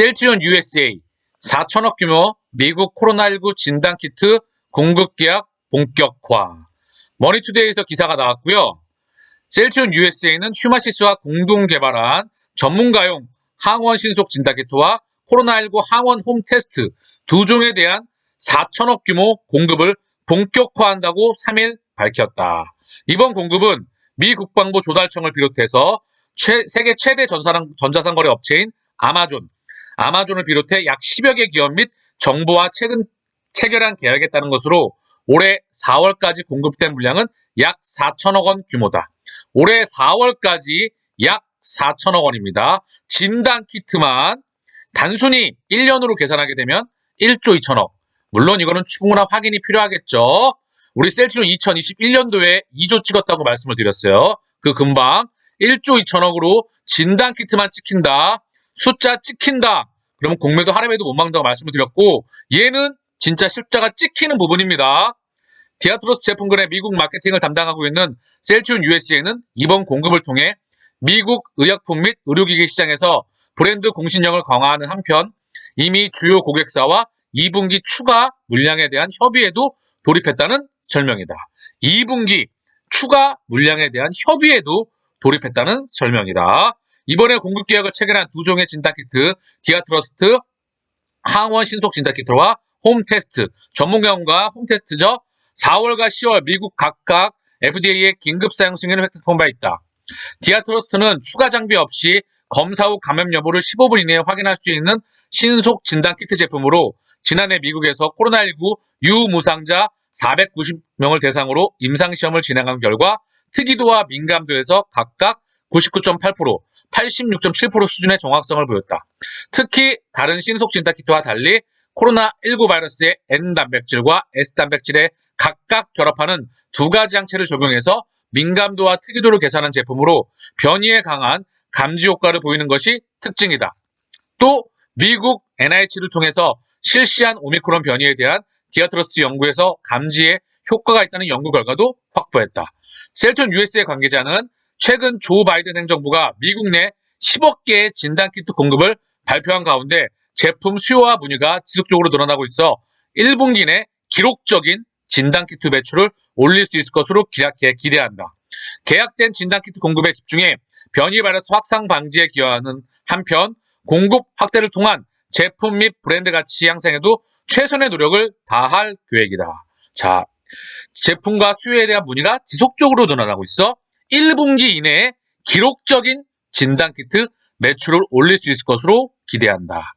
셀트리온 USA 4천억 규모 미국 코로나19 진단키트 공급 계약 본격화. 머니투데이에서 기사가 나왔고요. 셀트리온 USA는 휴마시스와 공동 개발한 전문가용 항원 신속 진단키트와 코로나19 항원 홈 테스트 두 종에 대한 4천억 규모 공급을 본격화한다고 3일 밝혔다. 이번 공급은 미 국방부 조달청을 비롯해서 최- 세계 최대 전사랑- 전자상거래 업체인 아마존, 아마존을 비롯해 약 10여 개 기업 및 정부와 최근 체결한 따른 것으로 올해 4월까지 공급된 물량은 약 4천억 원 규모다. 올해 4월까지 약 4천억 원입니다. 진단 키트만 단순히 1년으로 계산하게 되면 1조 2천억. 물론 이거는 충분한 확인이 필요하겠죠. 우리 셀트리온 2021년도에 2조 찍었다고 말씀을 드렸어요. 그 금방 1조 2천억으로 진단 키트만 찍힌다. 숫자 찍힌다. 그러면 공매도 하람에도 못 막는다고 말씀을 드렸고 얘는 진짜 숫자가 찍히는 부분입니다. 디아트로스 제품군의 미국 마케팅을 담당하고 있는 셀트리온 USA는 이번 공급을 통해 미국 의약품 및 의료기기 시장에서 브랜드 공신력을 강화하는 한편 이미 주요 고객사와 2분기 추가 물량에 대한 협의에도 돌입했다는 설명이다. 2분기 추가 물량에 대한 협의에도 돌입했다는 설명이다. 이번에 공급 계약을 체결한 두 종의 진단키트 디아트러스트 항원 신속 진단키트와 홈테스트 전문가용과 홈테스트죠. 4월과 10월 미국 각각 FDA의 긴급 사용 승인을 획득한 바 있다. 디아트러스트는 추가 장비 없이 검사 후 감염 여부를 15분 이내에 확인할 수 있는 신속 진단 키트 제품으로 지난해 미국에서 코로나19 유무상자 490명을 대상으로 임상시험을 진행한 결과 특이도와 민감도에서 각각 99.8%, 86.7% 수준의 정확성을 보였다. 특히 다른 신속 진단 키트와 달리 코로나19 바이러스의 N 단백질과 S 단백질에 각각 결합하는 두 가지 항체를 적용해서 민감도와 특이도를 계산한 제품으로 변이에 강한 감지 효과를 보이는 것이 특징이다. 또 미국 NIH를 통해서 실시한 오미크론 변이에 대한 디아트러스 연구에서 감지에 효과가 있다는 연구 결과도 확보했다. 셀톤 USA 관계자는 최근 조 바이든 행정부가 미국 내 10억 개의 진단키트 공급을 발표한 가운데 제품 수요와 문의가 지속적으로 늘어나고 있어 1분기 내 기록적인 진단키트 매출을 올릴 수 있을 것으로 기약해 기대한다. 계약된 진단키트 공급에 집중해 변이 바이러스 확산 방지에 기여하는 한편 공급 확대를 통한 제품 및 브랜드 가치 향상에도 최선의 노력을 다할 계획이다. 자, 제품과 수요에 대한 문의가 지속적으로 늘어나고 있어 1분기 이내에 기록적인 진단키트 매출을 올릴 수 있을 것으로 기대한다.